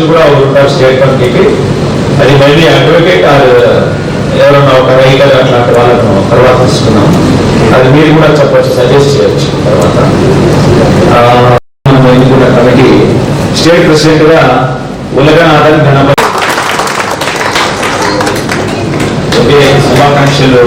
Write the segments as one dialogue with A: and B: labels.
A: అధ్యక్షులు కూడా ఉంటారు స్టేట్ కమిటీకి అది మేబీ అడ్వకేట్ ఆర్ ఎవరన్నా ఒక రైటర్ అట్లాంటి వాళ్ళను తర్వాత తీసుకున్నాం. అది మీరు కూడా చెప్పచ్చు సజెస్ట్ చేయొచ్చు తర్వాత. ఎన్నుకున్న కమిటీ స్టేట్ ప్రెసిడెంట్గా ఉలగనాథన్ గణపతి ఓకే శుభాకాంక్షలు.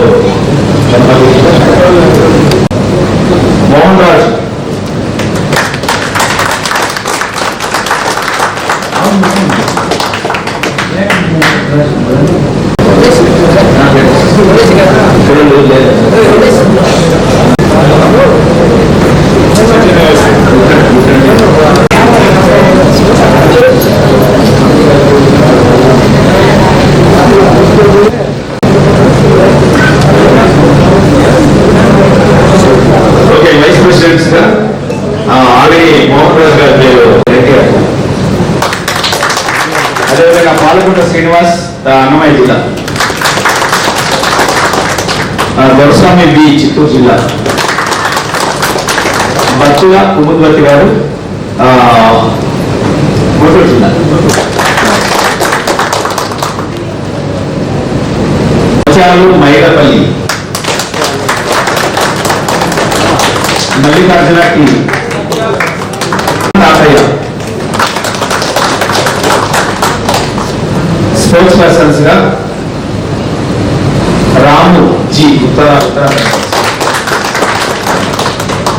A: అన్నమయ్య జిల్లా. దొరస్వామి బి చిత్తూరు జిల్లా. బచ్చుగా కుముద్వతి గారు గుంటూరు జిల్లా. వచ్చారు మైలపల్లి. మల్లికార్జునకి స్పోర్ట్స్ పర్సన్స్గా రాము జీ ఉత్తర ఉత్తర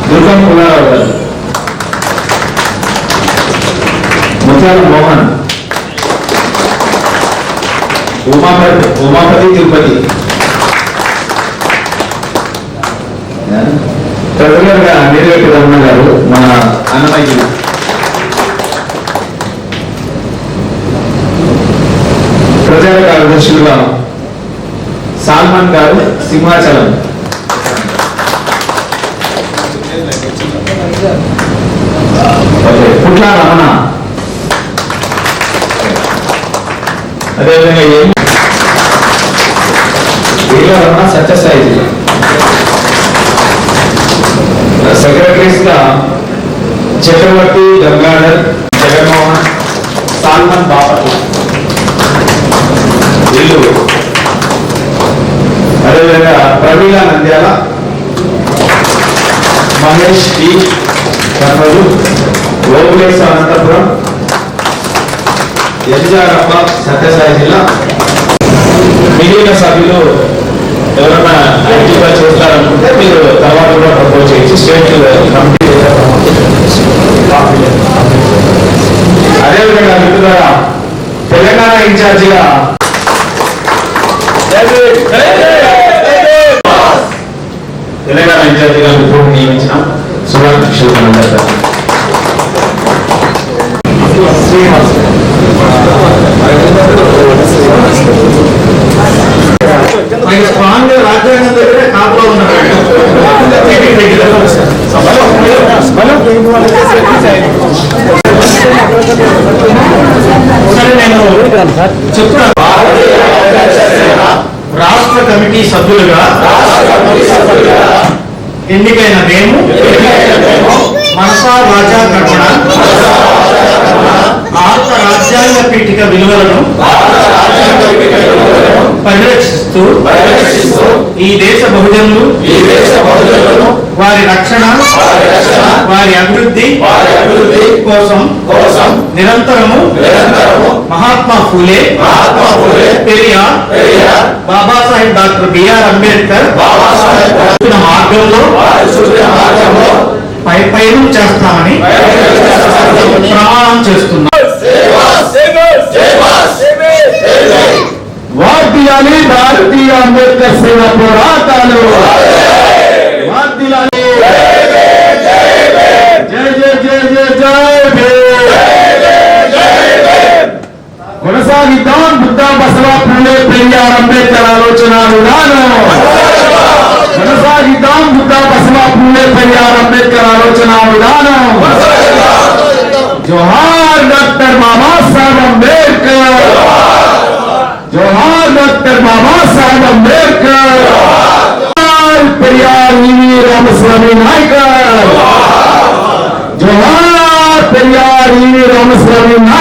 A: దుర్గం పుల్లారావు గారు ముత్యాల మోహన్. ఉమాపతి ఉమాపతి తిరుపతి. రెగ్యులర్గా నీలగట్టి రమణ గారు మన అన్నమయ్య. ప్రచార కార్యదర్శులుగా సాల్మాన్ గారు సింహాచలం. ఓకే పుట్ల రమణ. అదేవిధంగా ఏం? వీళ్ళ రమణ సత్యసాయి జిల్లా సెక్రటరీస్ చక్రవర్తి గంగాధర్ జగన్మోహన్ సాల్మన్ బాపట్ల. వీళ్ళు అదేవిధంగా ప్రవీణ నంద్యాల మహేష్ టి కర్నూలు ఓపులేశ అనంతపురం ఎన్జారప్ప సత్యసాయి జిల్లా. మిగిలిన సభ్యులు ఎవరైనా యాక్టివ్గా చేస్తారనుకుంటే మీరు తర్వాత కూడా ప్రపోజ్ చేసి స్టేట్ కమిటీ అదేవిధంగా మిత్రులారా తెలంగాణ ఇన్ఛార్జిగా తెలంగాణ ఇన్ఛార్జిగా రిపోర్ట్ నియమించిన శుభాకాంక్షలు మనందరికీ. శ్రీనివాస్ స్ట్రాంగ్ రాజ్యాంగం దగ్గర కాపులో నేను చెప్తున్నా కమిటీ సభ్యులుగా ఎన్నికైన మేము మనసా వాచా కర్మణ భారత రాజ్యాంగ పీఠిక విలువలను పరిరక్షిస్తూ ఈ దేశ బహుజనులు వారి రక్షణ వారి అభివృద్ధి కోసం కోసం నిరంతరము మహాత్మా ఫూలే పెరియార్ బాబాసాహెబ్ డాక్టర్ బిఆర్ అంబేద్కర్ చూపిన మార్గంలో పై పైరు చేస్తామని ప్రమాణం చేస్తున్నాం. వాద్యాలి భారతీయ అంబేద్కర్ సేవ పోరాటాలు. వాద్యాలి. కొనసాగిద్దాం బుద్ధ బసవ పుల్లే పెరియార్ అంబేద్కర్ ఆలోచన విధానం కొనసాగిద్దాం బుద్ధ బసవ పుల్లే పెరియార్ అంబేద్కర్ ఆలోచన విధానం జోహార్ డాక్టర్ బాబాసాహెబ్ అంబేద్కర్ జోహార్ డాక్టర్ బాబాసాహెబ్ అంబేద్కర్ జోహార్ పెరియార్ ఈవి రామస్వామి నాయకర్ జోహార్ పెరియార్ ఈవి రామస్వామి నాయకర్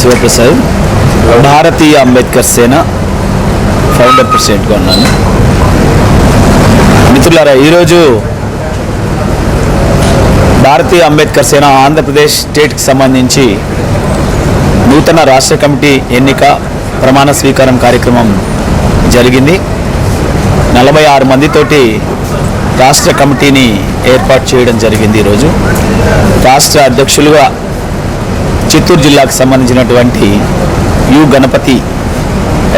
A: శివప్రసాద్ భారతీయ అంబేద్కర్ సేన ఫౌండర్ ప్రెసిడెంట్గా ఉన్నాను. మిత్రులారా ఈరోజు భారతీయ అంబేద్కర్ సేన ఆంధ్రప్రదేశ్ స్టేట్కి సంబంధించి నూతన రాష్ట్ర కమిటీ ఎన్నిక ప్రమాణ స్వీకారం కార్యక్రమం జరిగింది. నలభై ఆరు మందితోటి రాష్ట్ర కమిటీని ఏర్పాటు చేయడం జరిగింది ఈరోజు. రాష్ట్ర అధ్యక్షులుగా చిత్తూరు జిల్లాకు సంబంధించినటువంటి యు గణపతి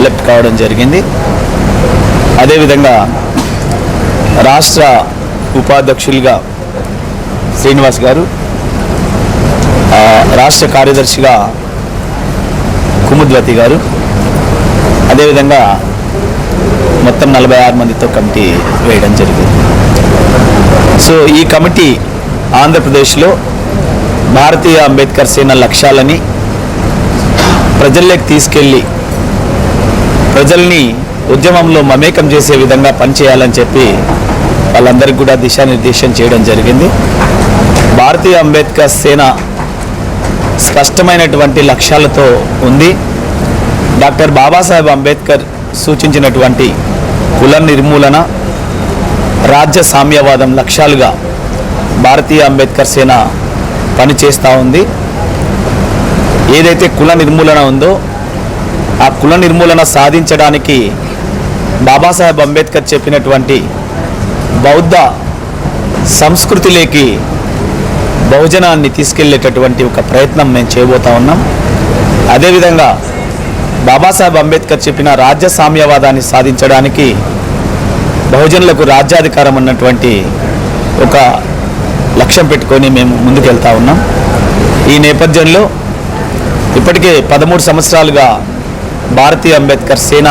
A: ఎలక్ట్ కావడం జరిగింది. అదేవిధంగా రాష్ట్ర ఉపాధ్యక్షులుగా శ్రీనివాస్ గారు రాష్ట్ర కార్యదర్శిగా కుముద్వతి గారు అదేవిధంగా మొత్తం నలభై ఆరు మందితో కమిటీ వేయడం జరిగింది. సో ఈ కమిటీ ఆంధ్రప్రదేశ్లో భారతీయ అంబేద్కర్ సేన లక్ష్యాలని ప్రజల్లోకి తీసుకెళ్ళి ప్రజల్ని ఉద్యమంలో మమేకం చేసే విధంగా పనిచేయాలని చెప్పి వాళ్ళందరికీ కూడా దిశానిర్దేశం చేయడం జరిగింది. భారతీయ అంబేద్కర్ సేన స్పష్టమైనటువంటి లక్ష్యాలతో ఉంది. డాక్టర్ బాబాసాహెబ్ అంబేద్కర్ సూచించినటువంటి కుల నిర్మూలన రాజ్య సామ్యవాదం లక్ష్యాలుగా భారతీయ అంబేద్కర్ సేన పని చేస్తూ ఉంది. ఏదైతే కుల నిర్మూలన ఉందో ఆ కుల నిర్మూలన సాధించడానికి బాబాసాహెబ్ అంబేద్కర్ చెప్పినటువంటి బౌద్ధ సంస్కృతిలోకి బహుజనాన్ని తీసుకెళ్ళేటటువంటి ఒక ప్రయత్నం మేము చేయబోతా ఉన్నాం. అదేవిధంగా బాబాసాహెబ్ అంబేద్కర్ చెప్పిన రాజ్య సామ్యవాదాన్ని సాధించడానికి బహుజనులకు రాజ్యాధికారం అన్నటువంటి ఒక లక్ష్యం పెట్టుకొని మేము ముందుకెళ్తా ఉన్నాం. ఈ నేపథ్యంలో ఇప్పటికే పదమూడు సంవత్సరాలుగా భారతీయ అంబేద్కర్ సేన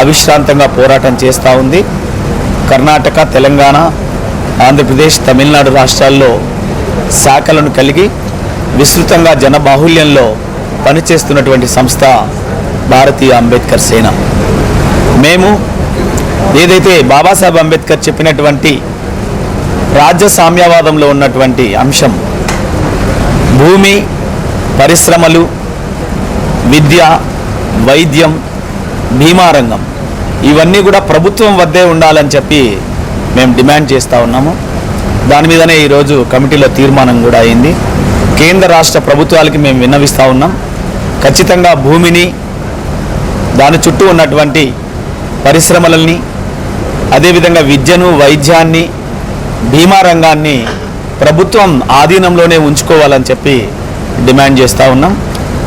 A: అవిశ్రాంతంగా పోరాటం చేస్తూ ఉంది. కర్ణాటక తెలంగాణ ఆంధ్రప్రదేశ్ తమిళనాడు రాష్ట్రాల్లో శాఖలను కలిగి విస్తృతంగా జనబాహుల్యంలో పనిచేస్తున్నటువంటి సంస్థ భారతీయ అంబేద్కర్ సేన. మేము ఏదైతే బాబాసాహెబ్ అంబేద్కర్ చెప్పినటువంటి రాజ్య సామ్యవాదంలో ఉన్నటువంటి అంశం భూమి పరిశ్రమలు విద్య వైద్యం బీమా రంగం ఇవన్నీ కూడా ప్రభుత్వం వద్దే ఉండాలని చెప్పి మేము డిమాండ్ చేస్తూ ఉన్నాము. దాని మీదనే ఈరోజు కమిటీలో తీర్మానం కూడా అయింది. కేంద్ర రాష్ట్ర ప్రభుత్వాలకి మేము విన్నవిస్తూ ఉన్నాం. ఖచ్చితంగా భూమిని దాని చుట్టూ ఉన్నటువంటి పరిశ్రమలని అదేవిధంగా విద్యను వైద్యాన్ని బీమా రంగాన్ని ప్రభుత్వం ఆధీనంలోనే ఉంచుకోవాలని చెప్పి డిమాండ్ చేస్తూ ఉన్నాం.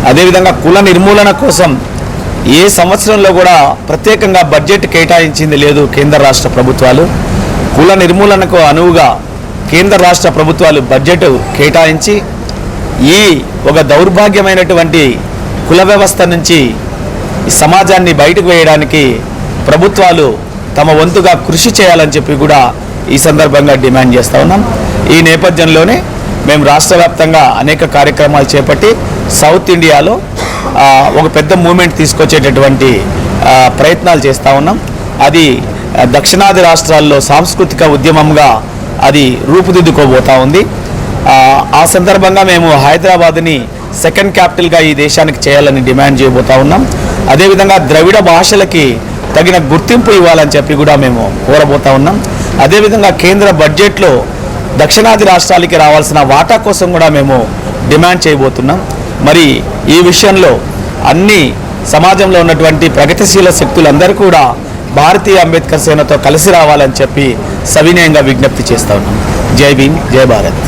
A: అదేవిధంగా కుల నిర్మూలన కోసం ఏ సంవత్సరంలో కూడా ప్రత్యేకంగా బడ్జెట్ కేటాయించింది లేదు కేంద్ర రాష్ట్ర ప్రభుత్వాలు. కుల నిర్మూలనకు అనువుగా కేంద్ర రాష్ట్ర ప్రభుత్వాలు బడ్జెట్ కేటాయించి ఈ ఒక దౌర్భాగ్యమైనటువంటి కుల వ్యవస్థ నుంచి సమాజాన్ని బయటకు వేయడానికి ప్రభుత్వాలు తమ వంతుగా కృషి చేయాలని చెప్పి కూడా ఈ సందర్భంగా డిమాండ్ చేస్తూ ఉన్నాం. ఈ నేపథ్యంలోనే మేము రాష్ట్ర అనేక కార్యక్రమాలు చేపట్టి సౌత్ ఇండియాలో ఒక పెద్ద మూమెంట్ తీసుకొచ్చేటటువంటి ప్రయత్నాలు చేస్తూ ఉన్నాం. అది దక్షిణాది రాష్ట్రాల్లో సాంస్కృతిక ఉద్యమంగా అది రూపుదిద్దుకోబోతా ఉంది. ఆ, ఆ సందర్భంగా మేము హైదరాబాద్ని సెకండ్ క్యాపిటల్గా ఈ దేశానికి చేయాలని డిమాండ్ చేయబోతా ఉన్నాం. అదేవిధంగా ద్రవిడ భాషలకి తగిన గుర్తింపు ఇవ్వాలని చెప్పి కూడా మేము కోరబోతా ఉన్నాం. అదేవిధంగా కేంద్ర బడ్జెట్లో దక్షిణాది రాష్ట్రాలకి రావాల్సిన వాటా కోసం కూడా మేము డిమాండ్ చేయబోతున్నాం. మరి ఈ విషయంలో అన్ని సమాజంలో ఉన్నటువంటి ప్రగతిశీల శక్తులందరూ కూడా భారతీయ అంబేద్కర్ సేనతో కలిసి రావాలని చెప్పి సవినయంగా విజ్ఞప్తి చేస్తా ఉన్నాం. జై భీమ్ జై భారత్.